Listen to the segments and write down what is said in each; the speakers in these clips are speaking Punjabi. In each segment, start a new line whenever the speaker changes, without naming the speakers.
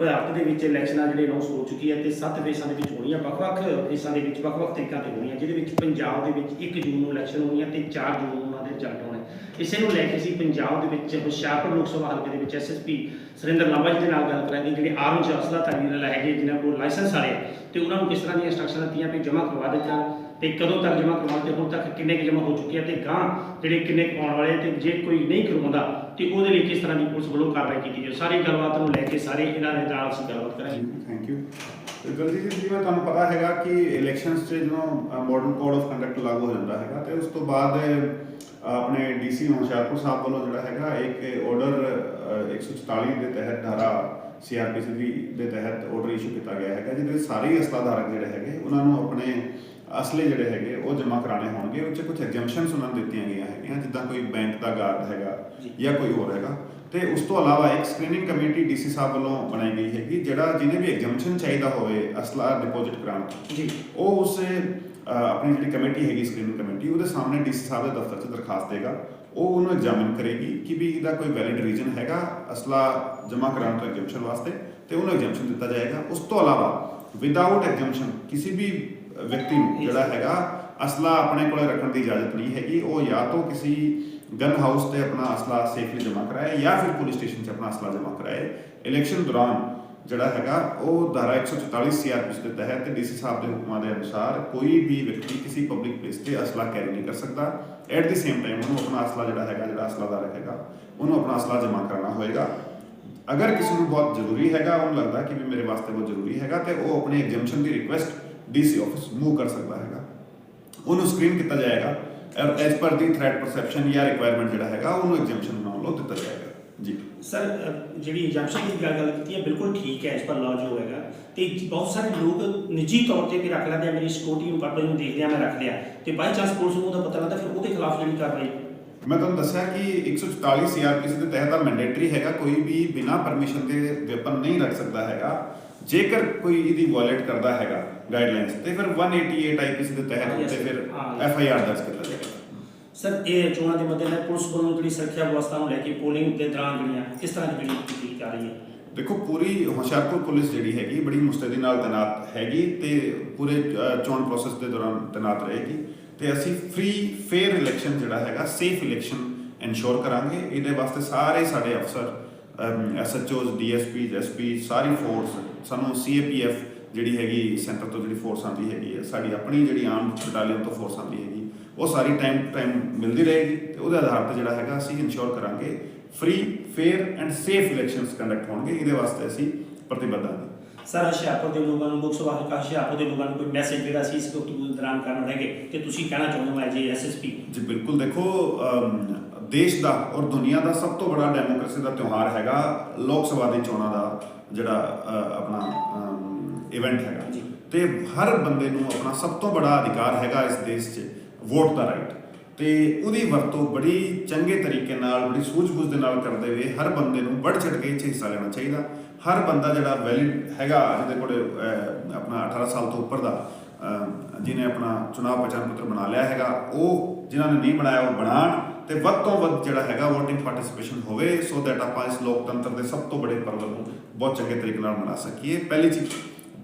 ਭਾਰਤ ਦੇ ਵਿੱਚ ਇਲੈਕਸ਼ਨਾਂ ਜਿਹੜੇ ਅਨਾਉਂਸ ਹੋ ਚੁੱਕੀ ਹੈ ਤੇ ਸੱਤ ਦੇਸ਼ਾਂ ਦੇ ਵਿੱਚ ਹੋਣੀਆਂ ਵੱਖ-ਵੱਖ ਦੇਸ਼ਾਂ ਦੇ ਵਿੱਚ ਵੱਖ-ਵੱਖ ਤਰੀਕਾਂ ਤੇ ਹੋਣੀਆਂ, ਜਿਹਦੇ ਵਿੱਚ ਪੰਜਾਬ ਦੇ ਵਿੱਚ 1 ਜੂਨ ਨੂੰ ਇਲੈਕਸ਼ਨ ਹੋਣੀ ਹੈ ਤੇ 4 ਜੂਨ ਨੂੰ ਉਹਨਾਂ ਦੇ ਰਿਜ਼ਲਟ ਆਉਣੇ। ਇਸੇ ਨੂੰ ਲੈ ਕੇ ਅਸੀਂ ਪੰਜਾਬ ਦੇ ਵਿੱਚ ਹੁਸ਼ਿਆਰਪੁਰ ਲੋਕ ਸਭਾ ਹਲਕੇ ਦੇ ਵਿੱਚ ਐਸਐਸਪੀ ਸੁਰਿੰਦਰ ਲਾਂਬਾ ਜੀ ਦੇ ਨਾਲ ਗੱਲ ਕਰਾਂਗੇ ਜਿਹੜੇ ਆਰਮ ਚ ਅਸਲਾਧਾਰੀ ਨਾਲ ਹੈਗੇ ਜਿਨ੍ਹਾਂ ਕੋਲ ਲਾਇਸੈਂਸ ਵਾਲੇ ਆ, ਤੇ ਉਹਨਾਂ ਨੂੰ ਕਿਸ ਤਰ੍ਹਾਂ ਦੀਆਂ ਇੰਸਟਰਕਸ਼ਨਾਂ ਦਿੱਤੀਆਂ ਵੀ ਜਮ੍ਹਾਂ ਕਰਵਾ ਦਿੱਤਾ ਤੇ ਕਦੋਂ ਤੱਕ ਜਮ੍ਹਾਂ ਕਰਵਾਉਣ ਤੇ ਹੁਣ ਤੱਕ ਕਿੰਨੇ ਕੁ ਜਮ੍ਹਾਂ ਹੋ ਚੁੱਕੇ ਆ ਤੇ ਗਾਂ ਜਿਹੜੇ ਕਿੰਨੇ ਕੁ ਆਉਣ ਵਾਲੇ ਆ ਤੇ ਜੇ ਕੋਈ ਨਹੀਂ ਕਰਵਾਉਂਦਾ ਤੇ ਉਹਦੇ ਲਈ ਕਿਸ ਤਰ੍ਹਾਂ ਦੀ ਪੁਲਿਸ ਵੱਲੋਂ ਕਾਰਵਾਈ ਕੀਤੀ ਜਾਵੇ? ਸਾਰੀ ਗੱਲਬਾਤ ਨੂੰ ਲੈ ਕੇ ਸਾਰੇ ਇਹਨਾਂ ਦੇ ਨਾਲ ਅਸੀਂ ਗੱਲਬਾਤ ਕਰਾਂਗੇ।
ਥੈਂਕ ਯੂ ਗਲਤੀ ਜੀ ਜਿਵੇਂ ਤੁਹਾਨੂੰ ਪਤਾ ਹੈਗਾ ਕਿ ਇਲੈਕਸ਼ਨਸ 'ਚ ਜਦੋਂ ਮਾਡਰਨ ਕੋਡ ਆਫ ਕੰਡਕਟ ਲਾਗੂ ਹੋ ਜਾਂਦਾ ਹੈਗਾ ਤੇ ਉਸ ਤੋਂ ਬਾਅਦ ਅ, ਆਪਣੇ ਡੀਸੀ ਹੁਸ਼ਿਆਰਪੁਰ ਸਾਹਿਬ ਵੱਲੋਂ ਜਿਹੜਾ ਹੈਗਾ ਇੱਕ ਆਰਡਰ 144 ਦੇ ਤਹਿਤ ਧਾਰਾ ਸੀਆਰਪੀਸੀ ਦੀ ਦੇ ਤਹਿਤ ਆਰਡਰ ਇਸ਼ੂ ਕੀਤਾ ਗਿਆ ਹੈਗਾ ਜਿਹਦੇ ਸਾਰੇ ਹੀ ਅਸਲਾ ਧਾਰਕ ਜਿਹੜੇ ਹੈਗੇ ਉਹਨਾਂ ਨੂੰ ਆਪਣੇ ਅਸਲੇ ਜਿਹੜੇ ਹੈਗੇ ਉਹ ਜਮ੍ਹਾਂ ਕਰਾਣੇ ਹੋਣਗੇ ਉਹ 'ਚ ਕੁਝ ਐਗਜ਼ੈਂਪਸ਼ਨਸ ਉਹਨਾਂ ਨੂੰ ਦਿੱਤੀਆਂ ਗਈਆਂ ਹੈਗੀਆਂ ਜਿੱਦਾਂ ਕੋਈ ਬੈਂਕ ਦਾ ਗਾਰਡ ਹੈਗਾ
ਜੀ।
ਕੋਈ ਹੋਰ ਹੈਗਾ। ਤੇ ਉਸ ਤੋਂ ਇਲਾਵਾ ਇੱਕ ਸਕਰੀਨਿੰਗ ਕਮੇਟੀ ਡੀਸੀ ਸਾਹਿਬ ਵੱਲੋਂ ਬਣਾਈ ਗਈ ਹੈਗੀ ਜਿਹੜਾ ਜਿਹਨੇ ਵੀ ਐਗਜ਼ੈਂਪਸ਼ਨ ਚਾਹੀਦਾ ਹੋਵੇ ਅਸਲਾ ਡਿਪੋਜ਼ਿਟ ਕਰਾਉਣ।
ਜੀ।
ਉਹ ਉਸ ਆਪਣੀ ਜਿਹੜੀ ਕਮੇਟੀ ਹੈਗੀ ਸਕਰੀਨਿੰਗ ਕਮੇਟੀ, ਉਹਦੇ ਸਾਹਮਣੇ ਡੀਸੀ ਸਾਹਿਬ ਦੇ ਦਫ਼ਤਰ 'ਚ ਦਰਖਾਸਤ ਦੇਗਾ। ਉਹ ਉਹਨੂੰ ਐਗਜ਼ਾਮਿਨ ਕਰੇਗੀ ਕਿ ਵੀ ਇਹਦਾ ਕੋਈ ਵੈਲਿਡ ਰੀਜ਼ਨ ਹੈਗਾ ਅਸਲਾ ਜਮ੍ਹਾਂ ਕਰਾਉਣ ਤੋਂ ਐਗਜ਼ੈਂਪਸ਼ਨ ਵਾਸਤੇ ਤੇ ਉਹਨੂੰ ਐਗਜ਼ੈਂਪਸ਼ਨ ਦਿੱਤਾ ਜਾਏਗਾ। ਉਸ ਤੋਂ ਇਲਾਵਾ ਵਿਦਆਊਟ ਐਗਜ਼ੈਂਪਸ਼ਨ ਕਿਸੇ ਵੀ ਵਿਅਕਤੀ ਨੂੰ ਜਿਹੜਾ ਹੈਗਾ ਅਸਲਾ ਆਪਣੇ ਕੋਲ ਰੱਖਣ ਦੀ ਇਜਾਜ਼ਤ ਨਹੀਂ ਹੈਗੀ। ਉਹ ਜਾਂ ਤਾਂ ਕਿਸੇ ਗਨ ਹਾਊਸ ਤੇ ਆਪਣਾ ਅਸਲਾ ਸੇਫਲੀ ਜਮ੍ਹਾਂ ਕਰਾਏ ਜਾਂ ਫਿਰ ਪੁਲਿਸ ਸਟੇਸ਼ਨ 'ਚ ਆਪਣਾ ਅਸਲਾ ਜਮ੍ਹਾਂ ਕਰਾਏ। ਇਲੈਕਸ਼ਨ ਦੌਰਾਨ ਜਿਹੜਾ ਹੈਗਾ, ਉਹ ਧਾਰਾ 144 ਸੀਆਰਪੀਸੀ ਦੇ ਤਹਿਤ ਡੀਸੀ ਸਾਹਿਬ ਦੇ ਹੁਕਮਾਂ ਦੇ ਅਨੁਸਾਰ ਕੋਈ ਵੀ ਵਿਅਕਤੀ ਕਿਸੇ ਪਬਲਿਕ ਪਲੇਸ ਤੇ ਅਸਲਾ ਕੈਰੀ ਨਹੀਂ ਕਰ ਸਕਦਾ। ਐਟ ਦੀ ਸੇਮ ਟਾਈਮ ਉਹਨੂੰ ਆਪਣਾ ਅਸਲਾ ਜਿਹੜਾ ਹੈਗਾ, ਜਿਹੜਾ ਅਸਲਾਦਾਰ ਹੈਗਾ, ਉਹਨੂੰ ਆਪਣਾ ਅਸਲਾ ਜਮ੍ਹਾਂ ਕਰਨਾ ਹੋਏਗਾ। ਅਗਰ ਕਿਸੇ ਨੂੰ ਬਹੁਤ ਜ਼ਰੂਰੀ ਹੈਗਾ, ਉਹਨੂੰ ਲੱਗਦਾ ਕਿ ਵੀ ਮੇਰੇ ਵਾਸਤੇ ਬਹੁਤ ਜ਼ਰੂਰੀ ਹੈਗਾ ਤੇ ਉਹ ਆਪਣੀ ਐਗਜ਼ੈਂਪਸ਼ਨ ਦੀ ਰਿਕੁਐਸਟ ਡੀਸੀ ਆਫਿਸ ਮੂਵ ਕਰ ਸਕਦਾ ਹੈਗਾ। ਉਹਨੂੰ ਸਕਰੀਨ ਕੀਤਾ ਜਾਏਗਾ। ਐਸ ਪਰ ਦੀ ਥ੍ਰੈਟ ਪਰਸੈਪਸ਼ਨ ਜਾਂ ਰਿਕੁਆਇਰਮੈਂਟ ਜਿਹੜਾ ਹੈਗਾ, ਉਹਨੂੰ ਐਗਜ਼ੈਂਪਸ਼ਨ ਬਣਾਉਣ ਲਈ ਦਿੱਤਾ ਜਾਏਗਾ। ਜੀ।
ਸਰ ਜਿਹੜੀ ਐਗਜ਼ਾਮਸ਼ਨ ਦੀ ਗੱਲ ਗੱਲ ਕੀਤੀ ਹੈ ਬਿਲਕੁਲ ਠੀਕ ਹੈ ਇਸ ਪਰ ਲਾਅ ਜੋ ਹੈਗਾ। ਤੇ ਬਹੁਤ ਸਾਰੇ ਲੋਕ ਨਿੱਜੀ ਤੌਰ ਤੇ ਵੀ ਰੱਖ ਲੈਂਦੇ ਆ ਮੇਰੀ ਸਿਕਿਉਰਿਟੀ ਨੂੰ ਪਰਪਸ ਨੂੰ ਦੇਖਦੇ ਆ ਮੈਂ ਰੱਖ ਲਿਆ ਤੇ ਬਾਈ ਚਾਂਸ ਪੁਲਿਸ ਨੂੰ ਉਹਦਾ ਪਤਾ ਲੱਗਦਾ ਫਿਰ ਉਹਦੇ ਖਿਲਾਫ ਜਿਹੜੀ ਕਾਰਵਾਈ।
ਮੈਂ ਤੁਹਾਨੂੰ ਦੱਸਿਆ ਕਿ 144 ਸੀਆਰਪੀਸੀ ਦੇ ਤਹਿਤ ਆ ਮੈਂਡੇਟਰੀ ਹੈਗਾ ਕੋਈ ਵੀ ਬਿਨਾ ਪਰਮਿਸ਼ਨ ਦੇ ਵੈਪਨ ਨਹੀਂ ਰੱਖ ਸਕਦਾ ਹੈਗਾ। ਜੇਕਰ ਕੋਈ ਇਹਦੀ ਵਾਇਲੇਟ ਕਰਦਾ ਹੈਗਾ ਗਾਈਡਲਾਈਨਸ ਤੇ ਫਿਰ 188 ਆਈਪੀਸੀ ਦੇ ਤਹਿਤ
Yes,
ਉੱਤੇ ਫਿਰ। ਐਫ ਆਈ ਆਰ ਦਰਜ ਕੀਤਾ ਜਾਏਗਾ।
ਸਰ, ਇਹ ਚੋਣਾਂ ਦੇ ਮੱਦੇਨਜ਼ਰ ਪੁਲਿਸ ਵੱਲੋਂ ਜਿਹੜੀ ਸੁਰੱਖਿਆ ਵਿਵਸਥਾ ਨੂੰ ਲੈ ਕੇ ਪੋਲਿੰਗ ਦੇ ਦੌਰਾਨ ਜਿਹੜੀਆਂ, ਕਿਸ ਤਰ੍ਹਾਂ ਦੀ ਜਿਹੜੀ ਕੀਤੀ ਜਾ ਰਹੀ ਹੈ?
ਦੇਖੋ, ਪੂਰੀ ਹੁਸ਼ਿਆਰਪੁਰ ਪੁਲਿਸ ਜਿਹੜੀ ਹੈਗੀ, ਬੜੀ ਮੁਸਤੈਦੀ ਨਾਲ ਤੈਨਾਤ ਹੈਗੀ ਤੇ ਪੂਰੇ ਚੋਣ ਪ੍ਰੋਸੈਸ ਦੇ ਦੌਰਾਨ ਤੈਨਾਤ ਰਹੇਗੀ ਤੇ ਅਸੀਂ ਫ੍ਰੀ ਫੇਅਰ ਇਲੈਕਸ਼ਨ ਜਿਹੜਾ ਹੈਗਾ ਸੇਫ ਇਲੈਕਸ਼ਨ ਇਨਸ਼ੋਰ ਕਰਾਂਗੇ। ਇਹਦੇ ਵਾਸਤੇ ਸਾਰੇ ਸਾਡੇ ਅਫਸਰ ਐਸਐਚਓਜ਼ ਡੀਐਸਪੀ ਐਸਪੀ ਸਾਰੀ ਫੋਰਸ ਸਾਨੂੰ ਸੀਏਪੀਐਫ ਜਿਹੜੀ ਹੈਗੀ ਸੈਂਟਰ ਤੋਂ ਜਿਹੜੀ ਫੋਰਸ ਆਉਂਦੀ ਹੈਗੀ ਹੈ, ਸਾਡੀ ਆਪਣੀ ਜਿਹੜੀ ਆਰਮ ਬਟਾਲੀਅਨ ਤੋਂ ਫੋਰਸ ਆਉਂਦੀ ਹੈਗੀ ਉਹ ਸਾਰੀ ਟਾਈਮ ਟਾਈਮ ਮਿਲਦੀ ਰਹੇਗੀ ਤੇ ਉਹਦੇ ਆਧਾਰ ਤੇ ਜਿਹੜਾ ਹੈਗਾ ਅਸੀਂ ਇਨਸ਼ੋਰ ਕਰਾਂਗੇ free fair and safe elections conduct ਹੋਣਗੇ ਇਹਦੇ ਵਾਸਤੇ ਅਸੀਂ ਪ੍ਰਤੀਬੱਧ ਹਾਂ।
ਸਰ ਹੁਸ਼ਿਆਰਪੁਰ ਦੇ ਲੋਕਾਂ ਨੂੰ ਲੋਕ ਸਭਾ ਹਲਕਾ ਹੁਸ਼ਿਆਰਪੁਰ ਦੇ ਲੋਕਾਂ ਨੂੰ ਕੋਈ ਮੈਸੇਜ ਜਿਹੜਾ ਸੀ ਇਸ ਦੇ ਦੌਰਾਨ ਕਰਨ ਰਹੇਗੇ ਤੇ ਤੁਸੀਂ ਕਹਿਣਾ ਚਾਹੁੰਦੇ ਹੋ ਐਜ ਐਸਐਸਪੀ
ਜੀ ਬਿਲਕੁਲ ਦੇਖੋ ਦੇਸ਼ ਦਾ ਔਰ ਦੁਨੀਆ ਦਾ ਸਭ ਤੋਂ ਬੜਾ ਡੈਮੋਕ੍ਰੇਸੀ ਦਾ ਤਿਉਹਾਰ ਹੈਗਾ ਲੋਕ ਸਭਾ ਦੀ ਚੋਣਾਂ ਦਾ ਜਿਹੜਾ ਆਪਣਾ ਇਵੈਂਟ ਹੈਗਾ। ਤੇ ਹਰ ਬੰਦੇ ਨੂੰ ਆਪਣਾ ਸਭ ਤੋਂ ਬੜਾ ਅਧਿਕਾਰ ਹੈਗਾ ਇਸ ਦੇਸ਼ 'ਚ। ਵੋਟ ਦਾ ਰਾਈਟ ਤੇ ਉਹਦੀ ਵਰਤੋਂ ਬੜੀ ਚੰਗੇ ਤਰੀਕੇ ਨਾਲ ਬੜੀ ਸੂਝ-ਬੂਝ ਦੇ ਨਾਲ ਕਰਦੇ ਹੋਏ ਹਰ ਬੰਦੇ ਨੂੰ ਵੱਧ ਚੜ ਕੇ ਇੱਥੇ ਹਿੱਸਾ ਲੈਣਾ ਚਾਹੀਦਾ। ਹਰ ਬੰਦਾ ਜਿਹੜਾ ਵੈਲਿਡ ਹੈਗਾ ਜਿਹਦੇ ਕੋਲ ਆਪਣਾ 18 ਸਾਲ ਤੋਂ ਉੱਪਰ ਦਾ ਅਹ, ਜਿਹਨੇ ਆਪਣਾ ਚੁਣਾਵ ਪਛਾਣ ਪੱਤਰ ਬਣਾ ਲਿਆ ਹੈਗਾ ਉਹ ਜਿਨ੍ਹਾਂ ਨੇ ਨਹੀਂ ਬਣਾਇਆ ਉਹ ਬਣਾਉਣ ਤੇ ਵੱਧ ਤੋਂ ਵੱਧ ਜਿਹੜਾ ਹੈਗਾ VOTING ਪਾਰਟਿਸਿਪੇਸ਼ਨ ਹੋਵੇ ਸੋ ਦੈਟ ਆਪਾਂ ਇਸ ਲੋਕਤੰਤਰ ਦੇ ਸਭ ਤੋਂ ਬੜੇ ਪਰਵ ਨੂੰ ਬਹੁਤ ਚੰਗੇ ਤਰੀਕੇ ਨਾਲ ਮਨਾ ਸਕੀਏ। ਪਹਿਲੀ ਚੀਜ਼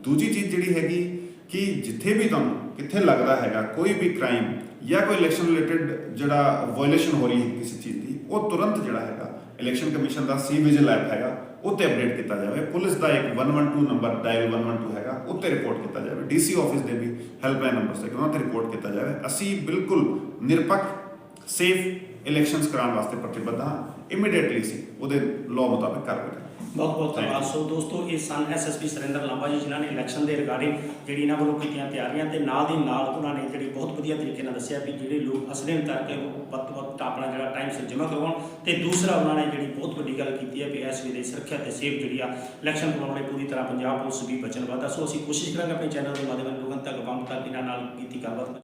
ਦੂਜੀ ਚੀਜ਼ ਜਿਹੜੀ ਹੈਗੀ ਕਿ ਜਿੱਥੇ ਵੀ ਤੁਹਾਨੂੰ ਕਿੱਥੇ ਲੱਗਦਾ ਹੈਗਾ, ਕੋਈ ਵੀ ਕ੍ਰਾਈਮ ਜਾਂ ਕੋਈ ਇਲੈਕਸ਼ਨ ਰਿਲੇਟਡ ਜਿਹੜਾ ਵਾਇਓਲੇਸ਼ਨ ਹੋ ਰਹੀ ਹੈ ਕਿਸੇ ਚੀਜ਼ ਦੀ, ਉਹ ਤੁਰੰਤ ਜਿਹੜਾ ਹੈਗਾ ਇਲੈਕਸ਼ਨ ਕਮਿਸ਼ਨ ਦਾ ਸੀ ਵਿਜੀਲ ਐਪ ਹੈਗਾ, ਉੱਤੇ ਅਪਡੇਟ ਕੀਤਾ ਜਾਵੇ। ਪੁਲਿਸ ਦਾ ਇੱਕ 112 ਨੰਬਰ ਡਾਇਲ 112 ਹੈਗਾ, ਉੱਤੇ ਰਿਪੋਰਟ ਕੀਤਾ ਜਾਵੇ। ਡੀਸੀ ਆਫਿਸ ਦੇ ਵੀ ਹੈਲਪਲਾਈਨ ਨੰਬਰਸ ਤੇ ਉਹਨਾਂ ਤੇ ਰਿਪੋਰਟ ਕੀਤਾ ਜਾਵੇ। ਅਸੀਂ ਬਿਲਕੁਲ ਨਿਰਪੱਖ ਸੇਫ ਇਲੈਕਸ਼ਨਸ ਕਰਾਉਣ ਵਾਸਤੇ ਪ੍ਰਤੀਬੱਧ ਹਾਂ। ਇਮੀਡੀਏਟਲੀ ਸੀ ਉਹਦੇ ਲਾਅ ਮੁਤਾਬਕ ਕਾਰਵਾਈ ਕਰਾਂਗੇ।
ਬਹੁਤ ਬਹੁਤ ਧੰਨਵਾਦ। ਸੋ ਦੋਸਤੋ, ਇਹ ਸਨ ਐਸਐਸਪੀ ਸੁਰਿੰਦਰ ਲਾਂਬਾ ਜੀ, ਜਿਨ੍ਹਾਂ ਨੇ ਇਲੈਕਸ਼ਨ ਦੇ ਰਿਗਾਰਡਿੰਗ ਜਿਹੜੀ ਇਹਨਾਂ ਵੱਲੋਂ ਕੀਤੀਆਂ ਤਿਆਰੀਆਂ ਤੇ ਨਾਲ ਦੀ ਨਾਲ ਉਹਨਾਂ ਨੇ ਜਿਹੜੀ ਬਹੁਤ ਵਧੀਆ ਤਰੀਕੇ ਨਾਲ ਦੱਸਿਆ ਵੀ ਜਿਹੜੇ ਲੋਕ ਅਸਲੇ ਨੂੰ ਉਹ ਵੱਧ ਤੋਂ ਵੱਧ ਆਪਣਾ ਜਿਹੜਾ ਟਾਈਮ ਸਿਰ ਜਮ੍ਹਾਂ ਕਰਵਾਉਣ। ਤੇ ਦੂਸਰਾ ਉਹਨਾਂ ਨੇ ਜਿਹੜੀ ਬਹੁਤ ਵੱਡੀ ਗੱਲ ਕੀਤੀ ਹੈ ਵੀ ਇਸ ਵੇਲੇ ਸੁਰੱਖਿਆ ਤੇ ਸੇਫ ਜਿਹੜੀ ਆ ਇਲੈਕਸ਼ਨ ਕਰਵਾਉਣ ਪੂਰੀ ਤਰ੍ਹਾਂ ਪੰਜਾਬ ਪੁਲਿਸ ਵੀ ਵਚਨਬੱਧ ਆ। ਸੋ ਅਸੀਂ ਕੋਸ਼ਿਸ਼ ਕਰਾਂਗੇ ਆਪਣੇ ਚੈਨਲ ਦੇ ਮਾਧਿਅਮ ਨਾਲ ਲੋਕਾਂ ਤੱਕ ਪਹੁੰਚ ਤੱਕ ਇਹਨਾਂ ਨਾਲ ਕੀਤੀ ਗੱਲਬਾਤ।